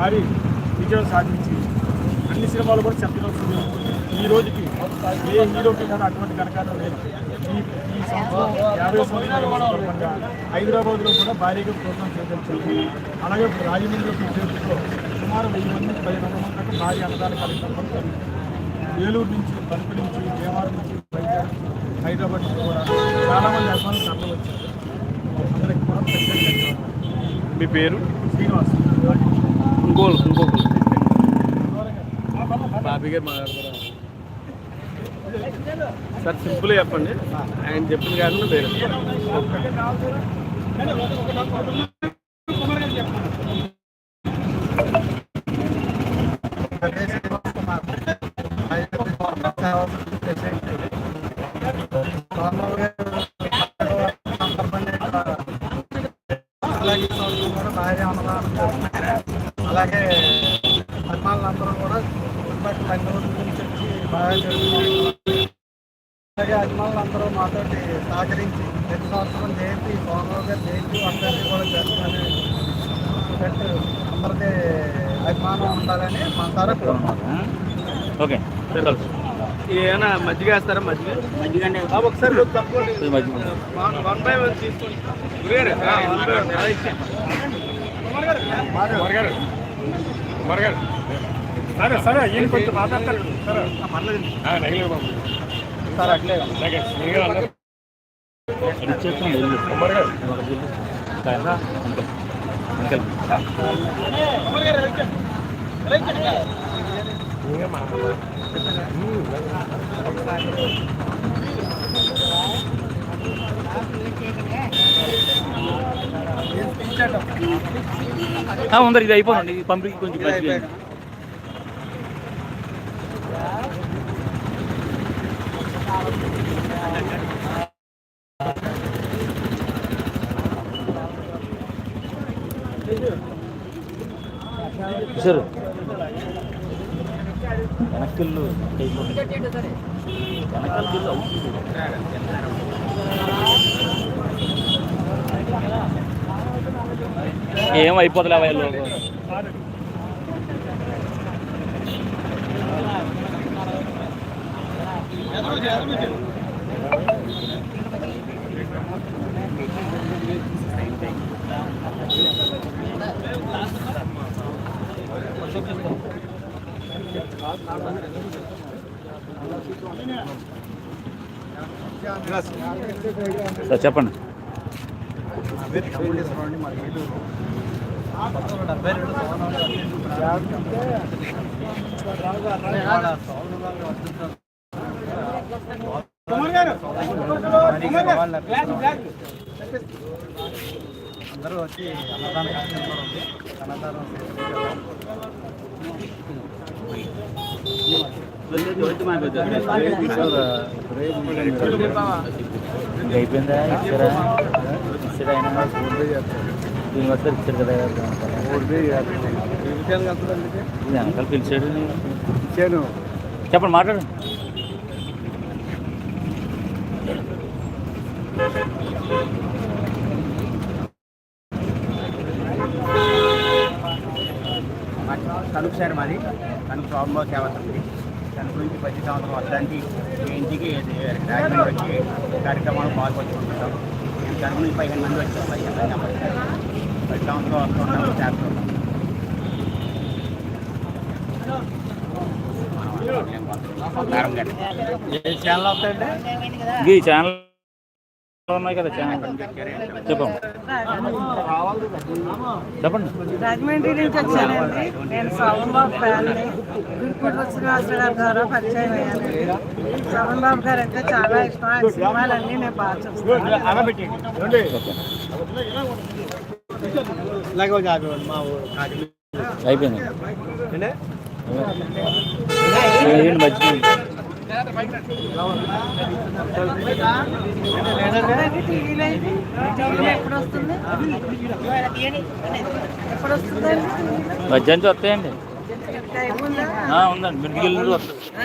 భారీ విజయం సాధించి అన్ని సినిమాలు కూడా చెప్పడం సినిమా ఈ రోజుకి ఏ హీరోకి కూడా అటువంటి కనకాలం లేదు. ఈ ఈ సంవత్సరం యాభై సంవత్సరాలుగా హైదరాబాద్లో కూడా భారీగా ప్రోత్సాహం చేపట్టింది అలాగే రాజమండ్రి చేతుల్లో సుమారు వెయ్యి మంది పది వందల దాకా భారీ అన్నదాన కార్యక్రమం జరిగింది. ఏలూరు నుంచి బరుపు నుంచి దేవాలయం నుంచి హైదరాబాద్ నుంచి కూడా చాలామంది అభిమానులు తరలి వచ్చారు. అందరికీ కూడా మీ పేరు? శ్రీ ఇంకోలు ఇంకోలు బాబీ గారు మాట్లాడతారా? సార్ సింపుల్ చెప్పండి. ఆయన చెప్పిన కాకుండా వేరే. అలాగే ఈ సంవత్సరం కూడా భారీ అన్నదానం అలాగే అభిమానులందరూ కూడా చుట్టుపక్కల బెంగళూరు నుంచి వచ్చి బాగా జరుగుతుంది. అలాగే అభిమానులందరూ మాతోటి సహకరించి ప్రతి సంవత్సరం జయంతి సోమరావు గారి జయంతి వర్ధంతి కూడా చేస్తామని పెట్టు అందరికీ అభిమానం ఉండాలని మా కోరుకుంటున్నాం. ఓకే. ఏమైనా మజ్జిగ వేస్తారా మజ్జిగ? బాబు ఒకసారి వన్ బై వన్ తీసుకోండి సరే సరే ఈయన కొంచెం మాట్లాడతారు. సరే. సార్ అట్లే ఇచ్చేస్తాను వెళ్ళు అంకల్ అంకల్ ఉందరు ఇది అయిపోనండి ఇది పంపిణీ కొంచెం మజ్జిగ. సార్ వెనక్కిళ్ళు అయిపోతుంది వెనకాల అవుతుంది ఏం అయిపోతులే వాళ్ళు సార్ చెప్పండి. డెబ్బై రెండు అందరూ వచ్చి అన్నదాన కార్యక్రమం ఉంది అన్నదానం అయిపోయిందా ఇచ్చారా ఆయన దీని కదా పిలిచాడు ఇచ్చాను చెప్పండి మాట్లాడండి తణుకు సార్ మాది. తణుకు స్వామిబాబు సేవ సమితి తణుకు నుంచి ప్రతి సంవత్సరం వర్షానికి ఇంటికి రాజమండ్రి వచ్చి కార్యక్రమాలు పాల్పంచుకుంటుంటాం తణుకు నుంచి పదిహేను మంది వచ్చాం పదిహేను మంది అమ్మాయి ప్రతి సంవత్సరం వస్తుంటాం చేస్తుంటాం ఏ ఛానల్ అవుతాయండి ఇది ఈ ఛానల్ ఉన్నాయి కదా ఛానల్ చెప్పండి చెప్పండి. రాజమండ్రి నుంచి వచ్చానండి. నేను శ్రవణ్ బాబు ఫ్యాన్ని గురుకుడు శ్రీనివాసరావు గారు ద్వారా పరిచయం అయ్యాను శ్రవణ్ బాబు గారు అంటే చాలా ఇష్టం. ఆయన సినిమాలన్నీ నేను బాగా చూస్తాను. అయిపోయింది. ఏంటి? మధ్యాహ్నం వస్తాయండి. ఉందండి. మిడిగిల్లు వస్తుంది